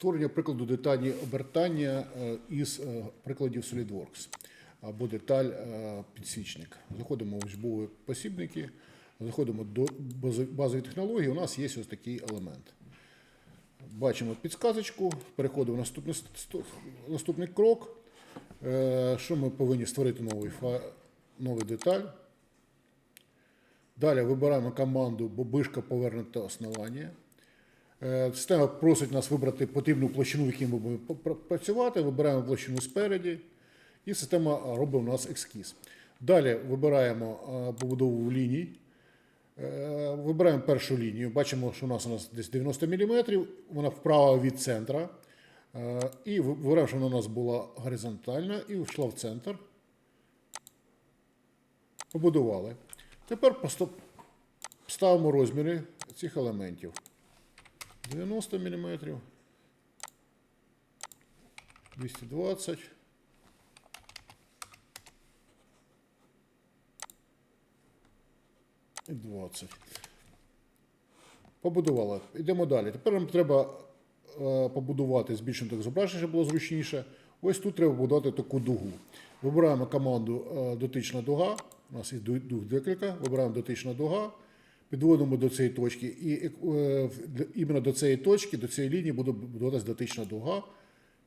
Створення прикладу деталі обертання е, із е, прикладів SolidWorks або деталь е, підсвічник. Заходимо в учбові посібники, заходимо до базової технології. У нас є ось такий елемент. Бачимо підсказочку, переходимо в наступний, наступний крок. Що ми повинні створити новий, новий деталь. Далі вибираємо команду бобишка повернуте основання. Е, Система просить нас вибрати потрібну площину, в якій ми будемо пр- пр- працювати. Вибираємо площину спереді, і система робить у нас ескіз. Далі вибираємо е, побудову ліній. Е, Вибираємо першу лінію. Бачимо, що у нас у нас десь 90 мм, вона вправо від центра. Е, І вибираємо, що вона у нас була горизонтальна і йшла в центр. Побудували. Тепер ставимо розміри цих елементів. 90 мм, 220. І 20. Побудували. Йдемо далі. Тепер нам треба е, побудувати збільшення так зображення, щоб було зручніше. Ось тут треба побудувати таку дугу. Вибираємо команду е, дотична дуга. У нас є ду- дуг декілька. Вибираємо дотична дуга. Підводимо до цієї точки. І е, іменно до цієї точки, до цієї лінії буде будуватися дотична дуга.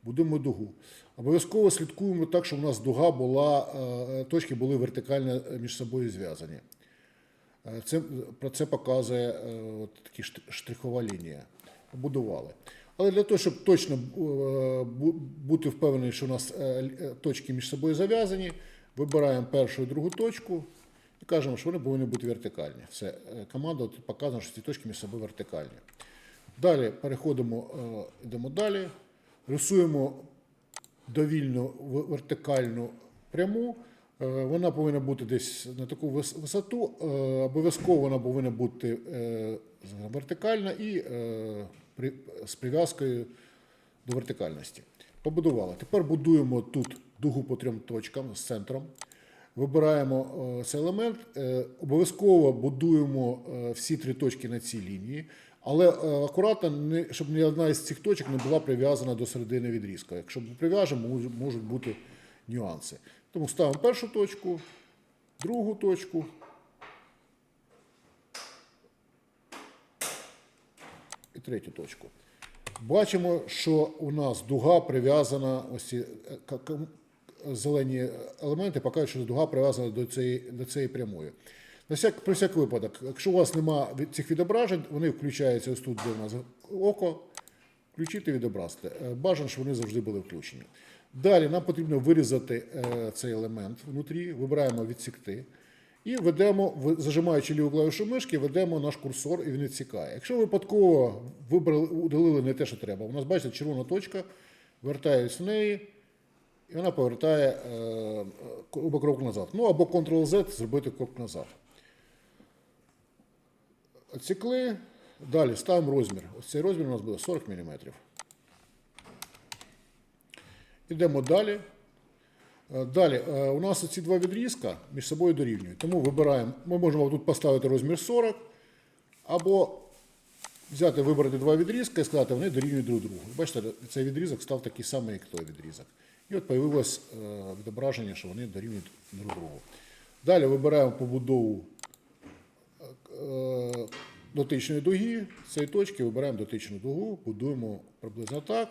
Будуємо дугу. Обов'язково слідкуємо так, щоб у нас дуга була, е, точки були вертикально між собою зв'язані. Е, Це, про це показує е, от такі штрихова лінія. Побудували. Але для того, щоб точно е, бути впевнені, що у нас е, точки між собою зав'язані, вибираємо першу і другу точку і кажемо, що вони повинні бути вертикальні. Все, е, команда тут показує, що ці точки між собою вертикальні. Далі переходимо, е, йдемо далі, рисуємо довільну вертикальну пряму. Е, Вона повинна бути десь на таку висоту. Обов'язково вона повинна бути вертикальна і з прив'язкою до вертикальності. Побудували. Тепер будуємо тут дугу по трьом точкам з центром. Вибираємо е, цей елемент. Е, Обов'язково будуємо е, всі три точки на цій лінії, але акуратно, щоб ні одна із цих точок не була прив'язана до середини відрізка. Якщо прив'яжемо, можуть бути нюанси. Тому ставимо першу точку, другу точку. І третю точку. Бачимо, що у нас дуга прив'язана, ось ці зелені елементи показують, що дуга прив'язана до цієї, до цієї прямої. На всяк, про всяк випадок, якщо у вас немає цих відображень, вони включаються ось тут, де у нас око, включити відобразити. Е, Бажано, щоб вони завжди були включені. Далі нам потрібно вирізати е, цей елемент внутрі, вибираємо відсікти. І ведемо, зажимаючи ліву клавішу мишки, ведемо наш курсор і він відсікає. Якщо випадково вибрали, удалили не те, що треба, у нас бачите червона точка, вертаюсь в неї, і вона повертає е, або крок назад. Ну або Ctrl-Z зробити крок назад. Отсікли. Далі ставимо розмір. Ось цей розмір у нас буде 40 мм. Йдемо далі. Е, Далі, е, у нас ці два відрізка між собою дорівнюють. Тому вибираємо, ми можемо тут поставити розмір 40, або взяти, вибрати два відрізка і сказати, вони дорівнюють друг другу. Бачите, цей відрізок став такий самий, як той відрізок. І от появилось е, відображення, що вони дорівнюють друг другу. Далі вибираємо побудову е, дотичної дуги. З цієї точки вибираємо дотичну дугу, будуємо приблизно так.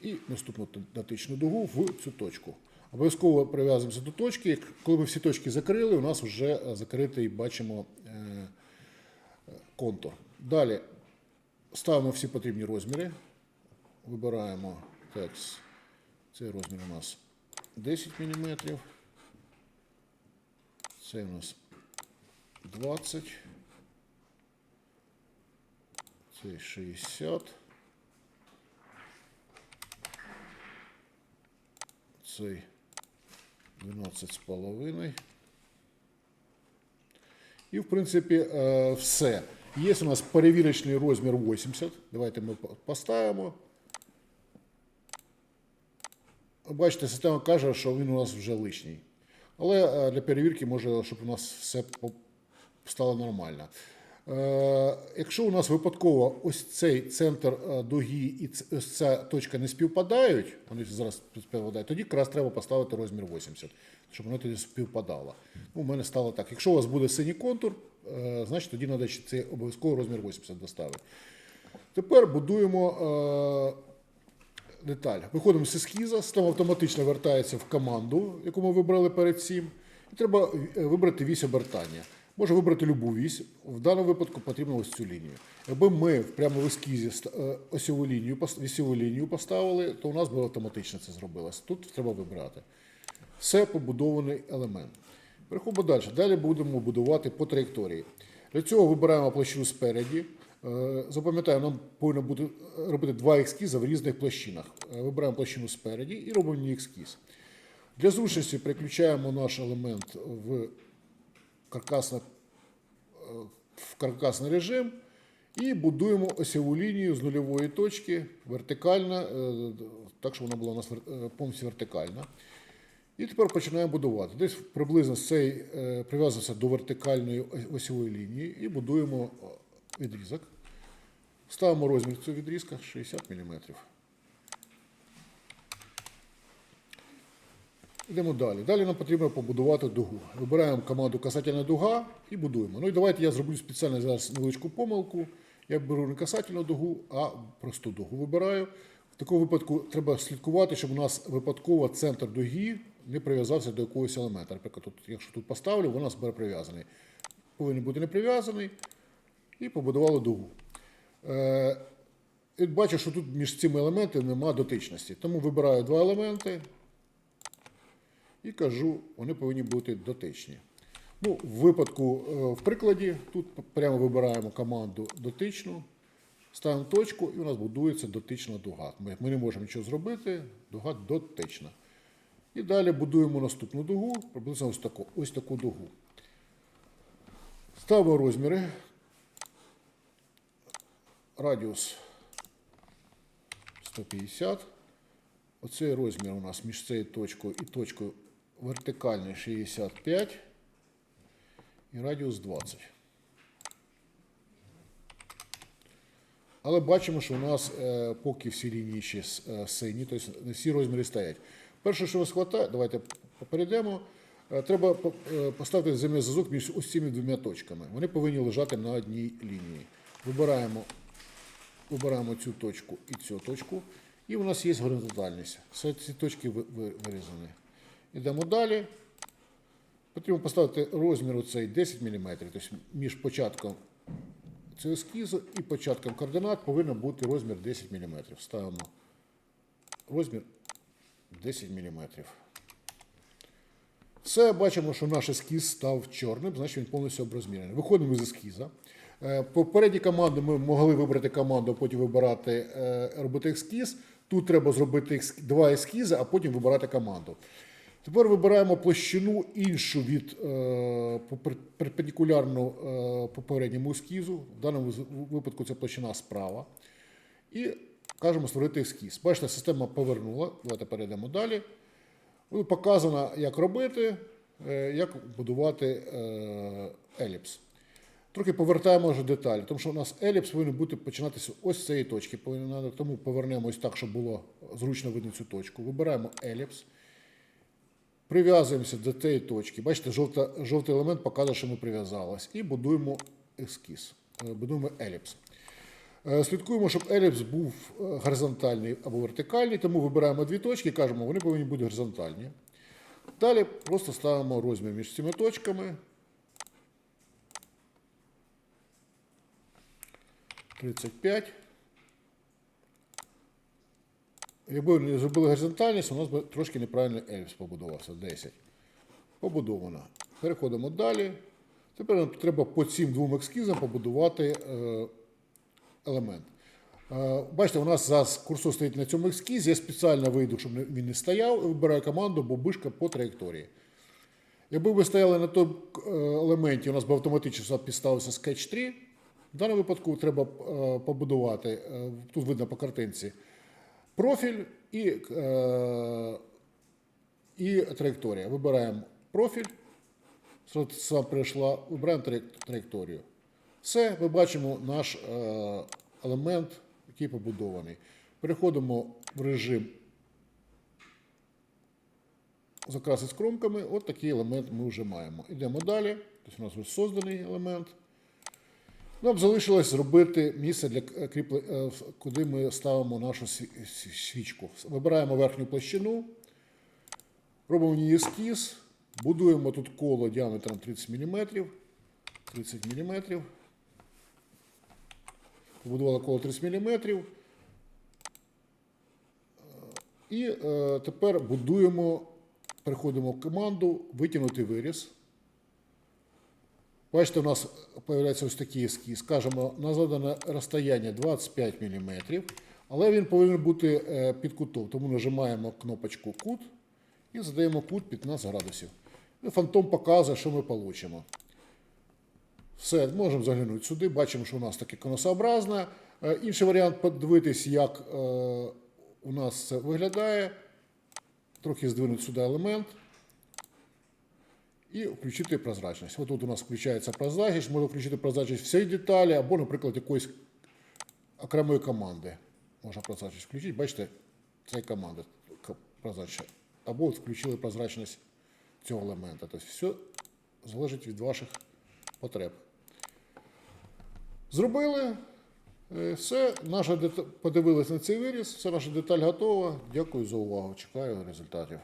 І наступну дотичну дугу в цю точку. Обов'язково прив'язуємося до точки. Коли ми всі точки закрили, у нас вже е, закритий, бачимо контур. Далі ставимо всі потрібні розміри. Вибираємо текст. Цей розмір у нас 10 мм. Цей у нас 20. Цей 60. Цей 12 з половиною. І, в принципі, е, все. Є у нас перевірочний розмір 80. Давайте ми по- поставимо. Бачите, система каже, що він у нас вже лишній. Але е, для перевірки може, щоб у нас все стало нормально. Е, Якщо у нас випадково ось цей центр е, дуги і ось ця точка не співпадають, вони зараз співпадають, тоді якраз треба поставити розмір 80, щоб воно тоді співпадало. Ну, у мене стало так. Якщо у вас буде синій контур, значить тоді треба цей обов'язково розмір 80 доставити. Тепер будуємо деталь. Виходимо з ескіза, система автоматично вертається в команду, яку ми вибрали перед цим. І треба е, вибрати вісь обертання. Може вибрати любу вісь. В даному випадку потрібно ось цю лінію. Якби ми прямо в ескізі е, осьову лінію, вісьову лінію поставили, то у нас би автоматично це зробилось. Тут треба вибирати. Все побудований елемент. Переходимо далі. Далі будемо будувати по траєкторії. Для цього вибираємо площину спереді. Е, Запам'ятаємо, нам повинно бути е, робити два ескізи в різних площинах. Е, Вибираємо площину спереді і робимо її ескіз. Для зручності переключаємо наш елемент в каркасно, е, в каркасний режим і будуємо осьову лінію з нульової точки вертикально, е, так щоб вона була у нас е, повністю вертикальна. І тепер починаємо будувати. Десь приблизно цей е, прив'язується до вертикальної осьової лінії і будуємо е, відрізок. Ставимо розмір цього відрізка 60 мм. Йдемо далі. Далі нам потрібно побудувати дугу. Вибираємо команду касательна дуга і будуємо. Ну і давайте я зроблю спеціально зараз невеличку помилку. Я беру не касательну дугу, а просту дугу вибираю. В такому випадку треба слідкувати, щоб у нас випадково центр дуги не прив'язався до якогось елемента. Наприклад, тут, якщо тут поставлю, вона буде прив'язаний. Повинен бути не прив'язаний. І побудували дугу. Е, і бачу, що тут між цими елементами немає дотичності. Тому вибираю два елементи і кажу, вони повинні бути дотичні. Ну, в випадку, е, в прикладі, тут прямо вибираємо команду дотичну, ставимо точку, і у нас будується дотична дуга. Ми не можемо нічого зробити, дуга дотична. І далі будуємо наступну дугу, приблизно ось таку, ось таку дугу. Ставимо розміри. Радіус 150. Оцей розмір у нас між цією точкою і точкою вертикальний 65 і радіус 20. Але бачимо, що у нас е, поки всі лінії ще е, сині, тобто не всі розміри стоять. Перше, що нас хватає, давайте перейдемо. Е, Треба поставити земний зв'язок між ось цими двома точками. Вони повинні лежати на одній лінії. Вибираємо Вибираємо цю точку і цю точку, і у нас є горизонтальність. Все ці точки ви- ви- вирізані. Йдемо далі. Потрібно поставити розмір оцей 10 мм, тобто між початком цього ескізу і початком координат повинен бути розмір 10 мм. Ставимо розмір 10 мм. Все, бачимо, що наш ескіз став чорним, значить він повністю оброзмірений. Виходимо з ескіза. Е, Попередні команди ми могли вибрати команду, а потім вибирати, е, робити ескіз. Тут треба зробити два ескізи, а потім вибирати команду. Тепер вибираємо площину іншу від е, перпендикулярну попередньому ескізу. В даному випадку це площина справа. І кажемо створити ескіз. Бачите, система повернула. Давайте перейдемо далі. Показано, як робити, як будувати еліпс. Трохи повертаємо вже деталі, тому що у нас еліпс повинен бути починатися ось з цієї точки. Тому повернемо ось так, щоб було зручно видно цю точку. Вибираємо еліпс. Прив'язуємося до цієї точки. Бачите, жовта, жовтий елемент показує, що ми прив'язались. І будуємо ескіз. Е, Будуємо еліпс. Е, Слідкуємо, щоб еліпс був е, горизонтальний або вертикальний, тому вибираємо дві точки і кажемо, вони повинні бути горизонтальні. Далі просто ставимо розмір між цими точками. 35. Якби не зробили горизонтальність, у нас би трошки неправильно еліпс побудувався. 10. Побудовано. Переходимо далі. Тепер нам треба по цим двом ескізам побудувати е, елемент. Е, Бачите, у нас зараз курсор стоїть на цьому ескізі. Я спеціально вийду, щоб він не стояв, і вибираю команду бобишка по траєкторії. Якби ви стояли на тому е, елементі, у нас би автоматично підставився Sketch 3. В даному випадку треба е, побудувати, е, тут видно по картинці, профіль і, е, і траєкторія. Вибираємо профіль. Сам прийшла, вибираємо траєкторію. Все, ми бачимо наш елемент, який побудований. Переходимо в режим закраси з кромками. От такий елемент ми вже маємо. Йдемо далі. Тобто у нас вже созданий елемент. Нам залишилось зробити місце для кріплення, куди ми ставимо нашу сві- сві- свічку. Вибираємо верхню площину, робимо ній ескіз, будуємо тут коло діаметром 30 мм. 30 мм. Побудували коло 30 мм. І е, тепер будуємо, переходимо в команду витягнути виріз. Бачите, у нас з'являється ось такий ескіз. Скажемо, на задане розстояння 25 мм, але він повинен бути е, під кутом. Тому нажимаємо кнопочку кут і задаємо кут 15 градусів. Фантом показує, що ми отримаємо. Все, можемо заглянути сюди. Бачимо, що у нас таке конусообразне. Е, Інший варіант подивитись, як е, у нас це виглядає. Трохи здвинути сюди елемент і включити прозрачність. От тут у нас включається прозрачність, можна включити прозрачність всієї деталі або, наприклад, якоїсь окремої команди. Можна прозрачність включити. Бачите, це команда к- прозрачна. Або включили прозрачність цього елемента. Тобто все залежить від ваших потреб. Зробили. Е, Все, наша дета- подивились на цей виріз, все наша деталь готова. Дякую за увагу. Чекаю результатів.